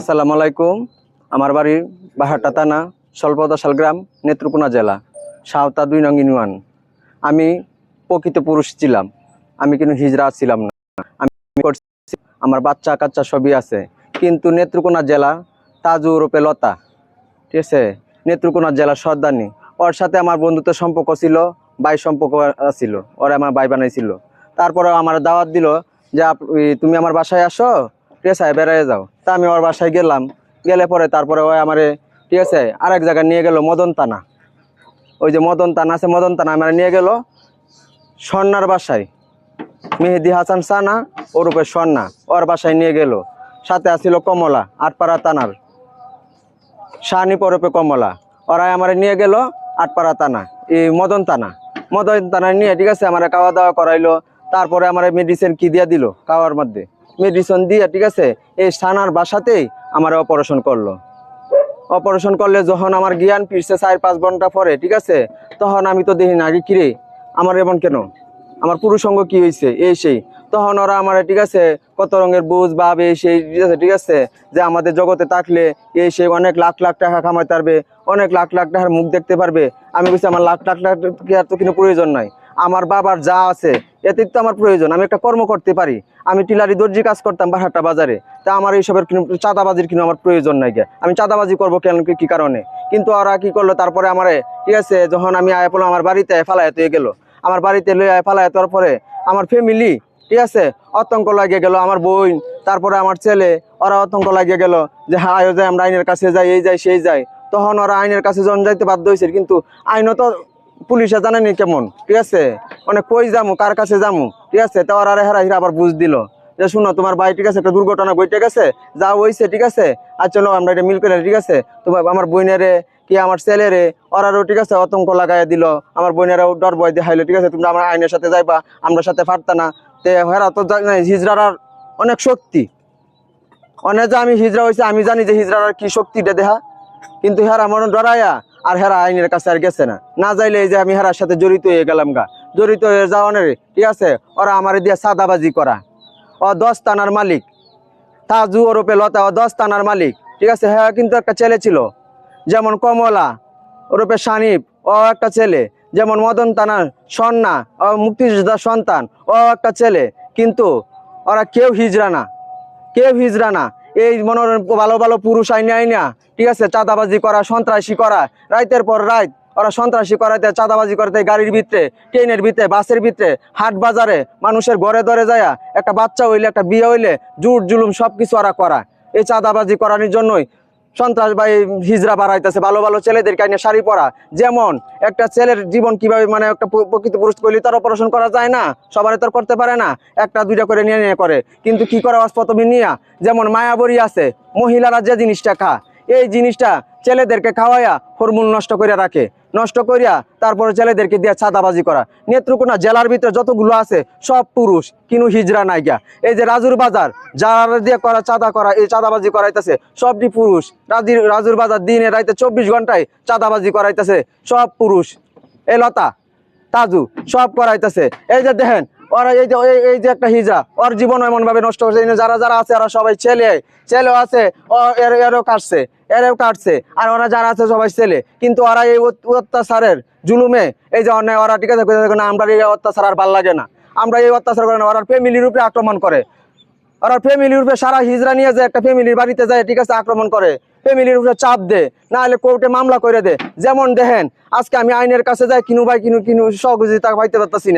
আসসালামু আলাইকুম। আমার বাড়ি বাহাটা থানা স্বল্পদশাল গ্রাম, নেত্রকোনা জেলা সাঁওতা দুই নং ইউনিয়ন। আমি প্রকৃত পুরুষ ছিলাম। আমি কিন্তু হিজরা ছিলাম না। আমি আমার বাচ্চা কাচ্চা সবই আছে। কিন্তু নেত্রকোনা জেলা তাজু রূপে লতা। ঠিক আছে? নেত্রকোনা জেলা সর্দানি ওর সাথে আমার বন্ধুত্ব সম্পর্ক ছিল, ভাই সম্পর্ক ছিল। ওরা আমার ভাই বানাইছিল তারপরে আমার দাওয়াত দিল যে তুমি আমার বাসায় আসো ঠিক আছে বেড়ায় যাও। তা আমি ওর বাসায় গেলাম। গেলে পরে তারপরে ওই আমারে, ঠিক আছে, আরেক জায়গায় নিয়ে গেল মদন তানা ওই যে মদন তানা আছে মদন তানা আমার নিয়ে গেল স্বর্ণার বাসায়। মেহেদি হাসান সানা ওরূপে স্বর্ণা, ওর বাসায় নিয়ে গেল। সাথে আসছিল কমলা, আটপাড়া তানার শাহানি পরপে কমলা। ওরাই আমার নিয়ে গেল আটপাড়া থানা, এই মদন থানা মদন থানা নিয়ে, ঠিক আছে, আমার খাওয়া দাওয়া করাইলো। তারপরে আমার মেডিসিন কি দিয়া দিল, খাওয়ার মধ্যে। মেডিসিন দিয়ে ঠিক আছে? এই সানার বাসাতেই আমার অপারেশন করল। অপারেশন করলে যখন আমার জ্ঞান ফিরছে চার পাঁচ ঘণ্টা পরে ঠিক আছে? তখন আমি তো দেখি না কিরে? আমার এমন কেন? আমার পুরুষ অঙ্গ কি হয়েছে এই সেই। তখন ওরা আমার ঠিক আছে কত রঙের বুঝ ভাব এই সেই ঠিক আছে, ঠিক আছে? যে আমাদের জগতে থাকলে এই সেই অনেক লাখ লাখ টাকা কামাইতে পারবে অনেক লাখ লাখ টাকার মুখ দেখতে পারবে। আমি বলছি আমার লাখ লাখ টাকার তো কোনো প্রয়োজন নাই? বাবার যা আছে, এতে তো আমার প্রয়োজন, আমি একটা কর্ম করতে পারি। আমি টিলারি দর্জি কাজ করতাম বাহাটা বাজারে। তা আমার এইসবের কিন্তু চাঁদাবাজির কিন্তু আমার প্রয়োজন নাই গে। আমি চাঁদাবাজি করব কেন কি- কারণে? কিন্তু ওরা কি করল, তারপরে আমার ঠিক আছে, যখন আমি আয় পড়লাম, আমার বাড়িতে ফালায় হয়ে গেল। আমার বাড়িতে লই আয় ফালায় তোর পরে আমার ফ্যামিলি ঠিক আছে আতঙ্ক লাগিয়ে গেল আমার বোন, তারপরে আমার ছেলে, ওরা আতঙ্ক লাগিয়ে গেল যে হ্যাঁ আয়ো যাই, আমরা আইনের কাছে যাই, এই যাই, সেই যাই। তখন ওরা আইনের কাছে যখন যাইতে বাধ্য হয়েছে কিন্তু আইনও তো পুলিশে জানেনি কেমন, ঠিক আছে? মানে কই যামু, কার কাছে যামু, ঠিক আছে? তো ওরা হেরা হিরা আবার বুঝ দিল যে শুনো, তোমার ভাই, ঠিক আছে, একটা দুর্ঘটনা ঘটে গেছে, যা হইছে, ঠিক আছে? আর চলো আমরা এটা মিল করে ঠিক আছে? তোমার আমার বোনেরে কি আমার ছেলেরে ওরারও ঠিক আছে, আতঙ্ক লাগাই দিল, আমার বোনেরাও ডর ভয় দেখাইলো, ঠিক আছে? তোমরা আমার আইনের সাথে যাইবা, আমরা সাথে পারতা না। তে হেরা তো জানে হিজড়ার অনেক শক্তি। অনেক যে আমি হিজরা হয়েছে আমি জানি যে হিজরার কি শক্তিটা দেহা। কিন্তু হেরা মনে ডরাইয়া আর হেরা আইনের কাছে আর গেছে না। না যাইলে এই যে আমি হেরার সাথে জড়িত হয়ে গেলাম গা। জড়িত হয়ে যাওয়ানের ঠিক আছে? ওরা আমার দিয়ে সাদাবাজি করা। ও দশ থানার মালিক। তাজু ওরপে লতা, ও দশ থানার মালিক। ঠিক আছে? হ্যাঁ কিন্তু একটা ছেলে ছিল। যেমন কমলা ওরপে সানিপ ও একটা ছেলে। যেমন মদন তানার সন্না, ও মুক্তিযোদ্ধার সন্তান, ও একটা ছেলে। কিন্তু ওরা কেউ হিজরা না। কেউ হিজরা না? এই মনে ভালো ভালো পুরুষ আইনে আইনা, ঠিক আছে, চাঁদাবাজি করা, সন্ত্রাসী করা, রাইতের পর রাইত, ওরা সন্ত্রাসী করাতে চাঁদাবাজি করাতে গাড়ির ভিতরে, ট্রেনের ভিতরে, বাসের ভিতরে, হাট বাজারে, মানুষের ঘরে ধরে যায়, একটা বাচ্চা হইলে, একটা বিয়ে হইলে, জুট জুলুম সবকিছু ওরা করা এই চাঁদাবাজি করানোর জন্যই সন্ত্রাস বা হিজরা বাড়াইতেছে, ভালো ভালো ছেলেদের কাইনে শাড়ি পরা। যেমন, একটা ছেলের জীবন কীভাবে মানে একটা প্রকৃত পুরুষ করলে তার অপারেশন করা যায় না সবারই তো করতে পারে না, একটা দুইটা করে নিয়ে নিয়ে করে। কিন্তু কি করে অস্পতমি নিয়ে? যেমন, মায়াবরী আছে, মহিলারা যে জিনিসটা খা এই জিনিসটা ছেলেদেরকে খাওয়াইয়া হরমোন নষ্ট করিয়া রাখে। নষ্ট করিয়া তারপরে ছেলেদেরকে দিয়ে ছাদাবাজি করা। নেত্রকোনা জেলার ভিতরে যতগুলো আছে, সব পুরুষ, কিন্তু হিজড়া নাইগা এই যে রাজুর বাজার, যারা দিয়ে করা চাঁদা করা, এই চাঁদাবাজি করাইতেছে, সবটি পুরুষ। রাজির রাজুর বাজার দিনে রাইতে চব্বিশ ঘন্টায় চাঁদাবাজি করাইতেছে, সব পুরুষ। এ লতা, তাজু, সব করাইতেছে। এই যে দেখেন ওরা এই যে এই- যে একটা হিজা, ওর জীবন এমন ভাবে নষ্ট করছে যারা যারা আছে, ওরা সবাই ছেলে। ছেলেও আছে এরও কাটছে এরও কাটছে। আর ওরা যারা আছে, সবাই ছেলে। কিন্তু ওরা এই অত্যাচারের জুলুমে, এই যে অন্যায়, ওরা ঠিক আছে আমরা এই অত্যাচার আর ভালো লাগে না। আমরা এই অত্যাচার করে না, ওরা ফ্যামিলির উপরে আক্রমণ করে। ওরা ফ্যামিলির উপরে সারা হিজরা নিয়ে যায় একটা ফ্যামিলির বাড়িতে যায়, ঠিক আছে, আক্রমণ করে। ফ্যামিলির উপরে চাপ দে না হলে কোর্টে মামলা করে দে যেমন দেখেন, আজকে আমি আইনের কাছে যাই, কিনু ভাই, কিনু কিনু, সহযোগিতা পাইতে পারতাছি